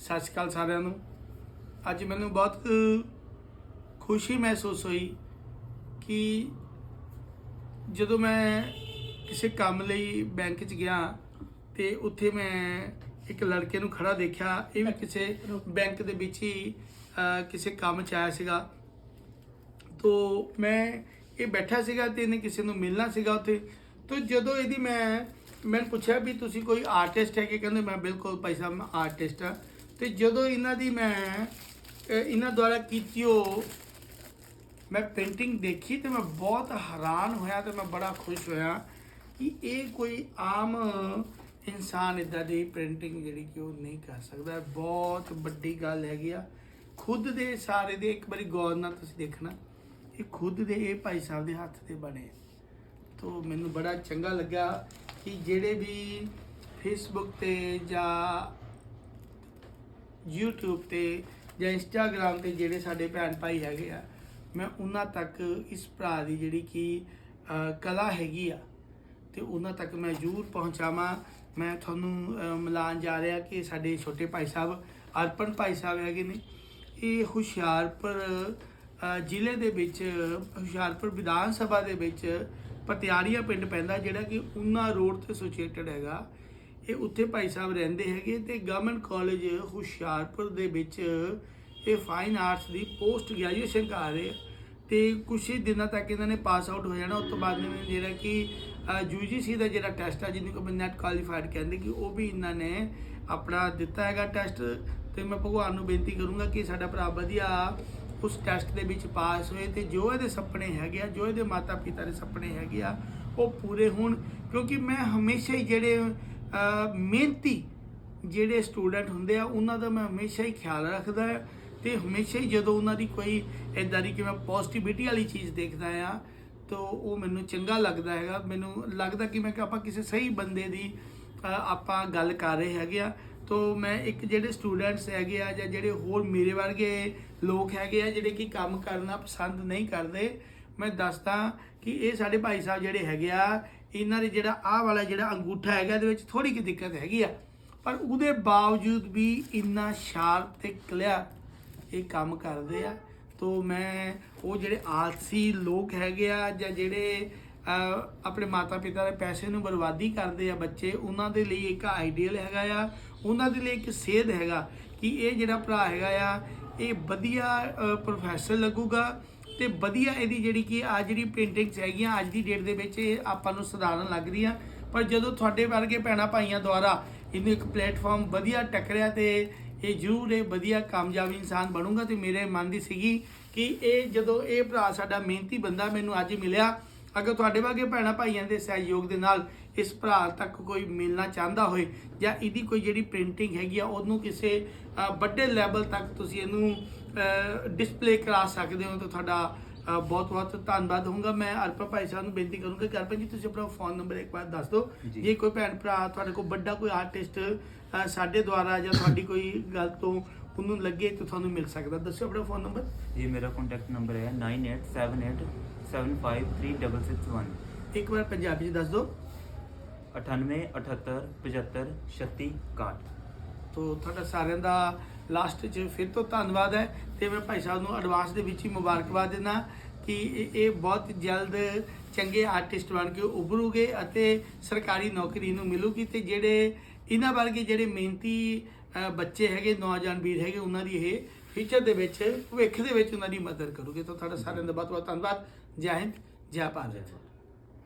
ਸਤਿ ਸ਼੍ਰੀ ਅਕਾਲ ਸਾਰਿਆਂ ਨੂੰ। ਅੱਜ ਮੈਨੂੰ ਬਹੁਤ ਖੁਸ਼ੀ ਮਹਿਸੂਸ ਹੋਈ ਕਿ ਜਦੋਂ ਮੈਂ ਕਿਸੇ ਕੰਮ ਲਈ ਬੈਂਕ 'ਚ ਗਿਆ ਤੇ ਉੱਥੇ ਮੈਂ ਇੱਕ ਲੜਕੇ ਨੂੰ ਖੜਾ ਦੇਖਿਆ। ਇਹ ਵੀ ਕਿਸੇ ਬੈਂਕ ਦੇ ਵਿੱਚ ਹੀ ਕਿਸੇ ਕੰਮ 'ਚ ਆਇਆ ਸੀਗਾ। ਤੋ ਮੈਂ ਇਹ ਬੈਠਾ ਸੀਗਾ ਤੇ ਇਹਨੇ ਕਿਸੇ ਨੂੰ ਮਿਲਣਾ ਸੀਗਾ ਉੱਥੇ। ਤੋ ਜਦੋਂ ਇਹਦੀ ਮੈਂ ਮੈਂ ਪੁੱਛਿਆ ਵੀ ਤੁਸੀਂ ਕੋਈ ਆਰਟਿਸਟ ਹੈ ਕਿ ਕਹਿੰਦੇ ਮੈਂ ਬਿਲਕੁਲ ਭਾਈ ਸਾਹਿਬ, ਮੈਂ ਆਰਟਿਸਟ ਹਾਂ। ਤੇ ਜਦੋਂ ਇਹਨਾਂ ਦੀ ਮੈਂ ਇਹਨਾਂ ਦੁਆਰਾ ਕੀਤੀ ਉਹ, ਮੈਂ ਪੇਂਟਿੰਗ ਦੇਖੀ ਤੇ ਮੈਂ ਬਹੁਤ ਹੈਰਾਨ ਹੋਇਆ ਤੇ ਮੈਂ ਬੜਾ ਖੁਸ਼ ਹੋਇਆ ਕਿ ਇਹ ਕੋਈ ਆਮ ਇਨਸਾਨ ਇਦਾਂ ਦੀ ਪੇਂਟਿੰਗ ਜਿਹੜੀ ਕਿ ਉਹ ਨਹੀਂ ਕਰ ਸਕਦਾ। ਬਹੁਤ ਵੱਡੀ ਗੱਲ ਹੈਗੀ ਆ। ਖੁਦ ਦੇ ਸਾਰੇ ਦੇ, ਇੱਕ ਵਾਰੀ ਗੌਰ ਨਾਲ ਤੁਸੀਂ ਦੇਖਣਾ, ਇਹ ਖੁਦ ਦੇ ਇਹ ਭਾਈ ਸਾਹਿਬ ਦੇ ਹੱਥ ਤੇ ਬਣੇ। ਤੋ ਮੈਨੂੰ ਬੜਾ ਚੰਗਾ ਲੱਗਾ ਕਿ ਜਿਹੜੇ ਵੀ ਫੇਸਬੁੱਕ ਤੇ ਜਾਂ YouTube ਤੇ ਜਾਂ Instagram ਤੇ ਜਿਹੜੇ ਸਾਡੇ ਭੈਣ ਭਾਈ ਹੈਗੇ ਆ ਮੈਂ ਉਹਨਾਂ ਤੱਕ ਇਸ ਭਰਾ ਦੀ ਜਿਹੜੀ ਕਿ ਕਲਾ ਹੈਗੀ ਆ ਤੇ ਉਹਨਾਂ ਤੱਕ ਮੈਂ ਜ਼ਰੂਰ ਪਹੁੰਚਾਵਾਂ। ਮੈਂ ਤੁਹਾਨੂੰ ਅਹ, ਮਿਲਾਨ ਜਾ ਰਿਹਾ ਕਿ ਸਾਡੇ ਛੋਟੇ ਭਾਈ ਸਾਹਿਬ ਅਰਪਣ ਭਾਈ ਸਾਹਿਬ ਹੈਗੇ ਨੇ। ਇਹ ਹੁਸ਼ਿਆਰਪੁਰ ਜ਼ਿਲ੍ਹੇ ਦੇ ਵਿੱਚ ਹੁਸ਼ਿਆਰਪੁਰ ਵਿਧਾਨ ਸਭਾ ਦੇ ਵਿੱਚ ਪਟਿਆੜੀਆ ਪਿੰਡ ਪੈਂਦਾ ਜਿਹੜਾ ਕਿ ਉਨਾ ਰੋਡ ਤੇ ਸਿਚੁਏਟਡ ਹੈਗਾ। ਇਹ ਉੱਥੇ ਭਾਈ ਸਾਹਿਬ ਰਹਿੰਦੇ ਹੈਗੇ ਤੇ ਗਵਰਨਮੈਂਟ ਕਾਲਜ ਹੁਸ਼ਿਆਰਪੁਰ ਦੇ ਵਿੱਚ ਇਹ ਫਾਈਨ ਆਰਟਸ ਦੀ ਪੋਸਟ ਗ੍ਰੈਜੂਏਸ਼ਨ ਕਰ ਰਹੇ ਆ। ਤੇ ਕੁਝ ਹੀ ਦਿਨਾਂ ਤੱਕ ਇਹਨਾਂ ਨੇ ਪਾਸ ਆਊਟ ਹੋ ਜਾਣਾ। ਉਸ ਤੋਂ ਬਾਅਦ ਇਹਨਾਂ ਨੇ ਜਿਹੜਾ ਕਿ ਯੂਜੀਸੀ ਦਾ ਜਿਹੜਾ ਟੈਸਟ ਆ, ਜਿਹਨੂੰ ਕਿ ਨੈਟ ਕੁਆਲੀਫਾਈਡ ਕਹਿੰਦੇ ਕਿ ਉਹ ਵੀ ਇਹਨਾਂ ਨੇ ਆਪਣਾ ਦਿੱਤਾ ਹੈਗਾ ਟੈਸਟ ਤੇ ਮੈਂ ਭਗਵਾਨ ਨੂੰ ਬੇਨਤੀ ਕਰੂੰਗਾ ਕਿ ਸਾਡਾ ਭਰਾ ਵਧੀਆ ਉਸ ਟੈਸਟ ਦੇ ਵਿੱਚ ਪਾਸ ਹੋਏ ਤੇ ਜੋ ਇਹਦੇ ਸੁਪਨੇ ਹੈਗੇ ਆ, ਜੋ ਇਹਦੇ ਮਾਤਾ ਪਿਤਾ ਦੇ ਸੁਪਨੇ ਹੈਗੇ ਆ, ਉਹ ਪੂਰੇ ਹੋਣ। ਕਿਉਂਕਿ ਮੈਂ ਹਮੇਸ਼ਾ ਹੀ ਜਿਹੜੇ ਮਿਹਨਤੀ ਜਿਹੜੇ ਸਟੂਡੈਂਟ ਹੁੰਦੇ ਆ, ਉਹਨਾਂ ਦਾ ਮੈਂ ਹਮੇਸ਼ਾ ਹੀ ਖਿਆਲ ਰੱਖਦਾ ਹਾਂ ਤੇ ਹਮੇਸ਼ਾ ਹੀ ਜਦੋਂ ਉਹਨਾਂ ਦੀ ਕੋਈ ਇਦਾਂ ਦੀ ਕਿ ਮੈਂ ਪੋਜ਼ਿਟਿਵਿਟੀ ਵਾਲੀ ਚੀਜ਼ ਦੇਖਦਾ ਆ ਤਾਂ ਉਹ ਮੈਨੂੰ ਚੰਗਾ ਲੱਗਦਾ ਹੈਗਾ। ਮੈਨੂੰ ਲੱਗਦਾ ਕਿ ਮੈਂ ਕਿ ਆਪਾਂ ਕਿਸੇ ਸਹੀ ਬੰਦੇ ਦੀ ਆਪਾਂ ਗੱਲ ਕਰ ਰਹੇ ਹੈਗੇ ਆ। ਤੋ ਮੈਂ ਇੱਕ ਜਿਹੜੇ ਸਟੂਡੈਂਟਸ ਹੈਗੇ ਆ ਜਾਂ ਜਿਹੜੇ ਹੋਰ ਮੇਰੇ ਵਰਗੇ ਲੋਕ ਹੈਗੇ ਆ, ਜਿਹੜੇ ਕਿ ਕੰਮ ਕਰਨਾ ਪਸੰਦ ਨਹੀਂ ਕਰਦੇ, ਮੈਂ ਦੱਸਦਾ ਕਿ ਇਹ ਸਾਡੇ ਭਾਈ ਸਾਹਿਬ ਜਿਹੜੇ ਹੈਗੇ ਆ ਇਹਨਾਂ ਦੇ ਜਿਹੜਾ ਆਹ ਵਾਲਾ ਜਿਹੜਾ ਅੰਗੂਠਾ ਹੈਗਾ, ਇਹਦੇ ਵਿੱਚ ਥੋੜੀ ਜਿਹੀ ਦਿੱਕਤ ਹੈਗੀ ਆ। ਪਰ ਉਹਦੇ ਬਾਵਜੂਦ ਵੀ ਇੰਨਾ ਸ਼ਾਰਪ ਤੇ ਕਲਿਆ ਇਹ ਕੰਮ ਕਰਦੇ ਆ, ਤੋ ਮੈਂ ਉਹ ਜਿਹੜੇ ਆਲਸੀ ਲੋਕ ਹੈਗੇ ਆ ਜਾਂ ਜਿਹੜੇ ਆਪਣੇ ਮਾਤਾ ਪਿਤਾ ਦੇ ਪੈਸੇ ਨੂੰ ਬਰਬਾਦੀ ਕਰਦੇ ਆ ਬੱਚੇ, ਉਹਨਾਂ ਦੇ ਲਈ ਇੱਕ ਆਈਡੀਅਲ ਹੈਗਾ ਆ, ਉਹਨਾਂ ਦੇ ਲਈ ਇੱਕ ਸੇਧ ਹੈਗਾ ਕਿ ਇਹ ਜਿਹੜਾ ਭਰਾ ਹੈਗਾ ਆ, ਇਹ ਵਧੀਆ ਪ੍ਰੋਫੈਸਰ ਲੱਗੂਗਾ ਤੇ ਵਧੀਆ ਇਹਦੀ ਜਿਹੜੀ ਕਿ ਆ ਜਿਹੜੀ ਪੇਂਟਿੰਗਸ ਹੈਗੀਆਂ, ਅੱਜ ਦੀ ਡੇਟ ਦੇ ਵਿੱਚ ਇਹ ਆਪਾਂ ਨੂੰ ਸਧਾਰਨ ਲੱਗ ਰਹੀਆਂ। ਪਰ ਜਦੋਂ ਤੁਹਾਡੇ ਵਰਗੇ ਭੈਣਾਂ ਭਾਈਆਂ ਦੁਆਰਾ ਇਹਨੂੰ ਇੱਕ ਪਲੇਟਫਾਰਮ ਵਧੀਆ ਟੱਕਰਿਆ ਤੇ ਇਹ ਜ਼ਰੂਰ ਇਹ ਵਧੀਆ ਕਾਮਯਾਬ ਇਨਸਾਨ ਬਣੂਗਾ ਤੇ ਮੇਰੇ ਮਨ ਦੀ ਸੀਗੀ ਕਿ ਇਹ ਜਦੋਂ ਇਹ ਭਰਾ ਸਾਡਾ ਮਿਹਨਤੀ ਬੰਦਾ ਮੈਨੂੰ ਅੱਜ ਮਿਲਿਆ, ਅਗਰ ਤੁਹਾਡੇ ਵਰਗੇ ਭੈਣਾਂ ਭਾਈਆਂ ਦੇ ਸਹਿਯੋਗ ਦੇ ਨਾਲ ਇਸ ਭਰਾ ਤੱਕ ਕੋਈ ਮਿਲਣਾ ਚਾਹੁੰਦਾ ਹੋਏ ਜਾਂ ਇਹਦੀ ਕੋਈ ਜਿਹੜੀ ਪ੍ਰਿੰਟਿੰਗ ਹੈਗੀ ਆ, ਉਹਨੂੰ ਕਿਸੇ ਵੱਡੇ ਲੈਵਲ ਤੱਕ ਤੁਸੀਂ ਇਹਨੂੰ ਡਿਸਪਲੇ ਕਰਾ ਸਕਦੇ ਹੋ ਤਾਂ ਤੁਹਾਡਾ ਬਹੁਤ ਬਹੁਤ ਧੰਨਵਾਦ ਹੋਊਗਾ। ਮੈਂ ਅਰਪਾ ਭਾਈ ਸਾਹਿਬ ਨੂੰ ਬੇਨਤੀ ਕਰੂੰਗਾ ਕਿ ਅਰਪਾ ਜੀ ਤੁਸੀਂ ਆਪਣਾ ਫੋਨ ਨੰਬਰ ਇੱਕ ਵਾਰ ਦੱਸ ਦਿਓ। ਜੇ। ਕੋਈ ਭੈਣ ਭਰਾ ਤੁਹਾਡੇ ਕੋਲ ਵੱਡਾ ਕੋਈ ਆਰਟਿਸਟ ਸਾਡੇ ਦੁਆਰਾ ਜਾਂ ਤੁਹਾਡੀ ਕੋਈ ਗੱਲ ਤੋਂ ਉਹਨੂੰ ਲੱਗੇ ਤਾਂ ਤੁਹਾਨੂੰ ਮਿਲ ਸਕਦਾ। ਦੱਸੋ ਆਪਣਾ ਫੋਨ ਨੰਬਰ ਜੀ ਮੇਰਾ ਕੰਟੈਕਟ ਨੰਬਰ ਹੈ 9878753661 ਇੱਕ ਵਾਰ ਪੰਜਾਬੀ ਚ ਦੱਸ ਦਿਓ। 98 78 75 36 61 ਤੋਂ ਤੁਹਾਡਾ ਸਾਰਿਆਂ ਦਾ ਲਾਸਟ 'ਚ ਫਿਰ ਤੋਂ ਧੰਨਵਾਦ ਹੈ ਤੇ ਮੈਂ ਭਾਈ ਸਾਹਿਬ ਨੂੰ ਐਡਵਾਂਸ ਦੇ ਵਿੱਚ ਹੀ ਮੁਬਾਰਕਬਾਦ ਦਿੰਦਾ ਕਿ ਇਹ ਬਹੁਤ ਜਲਦ ਚੰਗੇ ਆਰਟਿਸਟ ਬਣ ਕੇ ਉਭਰੂਗੇ ਅਤੇ ਸਰਕਾਰੀ ਨੌਕਰੀ ਨੂੰ ਮਿਲੂਗੀ ਤੇ ਜਿਹੜੇ ਇਹਨਾਂ ਵਰਗੇ ਜਿਹੜੇ ਮਿਹਨਤੀ ਬੱਚੇ ਹੈਗੇ, ਨੌਜਵਾਨ ਵੀਰ ਹੈਗੇ, ਉਹਨਾਂ ਦੀ ਇਹ ਫਿਊਚਰ ਦੇ ਵਿੱਚ, ਭਵਿੱਖ ਦੇ ਵਿੱਚ ਉਹਨਾਂ ਦੀ ਮਦਦ ਕਰੂਗੇ। ਤਾਂ ਤੁਹਾਡਾ ਸਾਰਿਆਂ ਦਾ ਬਹੁਤ ਬਹੁਤ ਧੰਨਵਾਦ। ਜੈ ਹਿੰਦ, ਜੈ ਭਾਰਤ।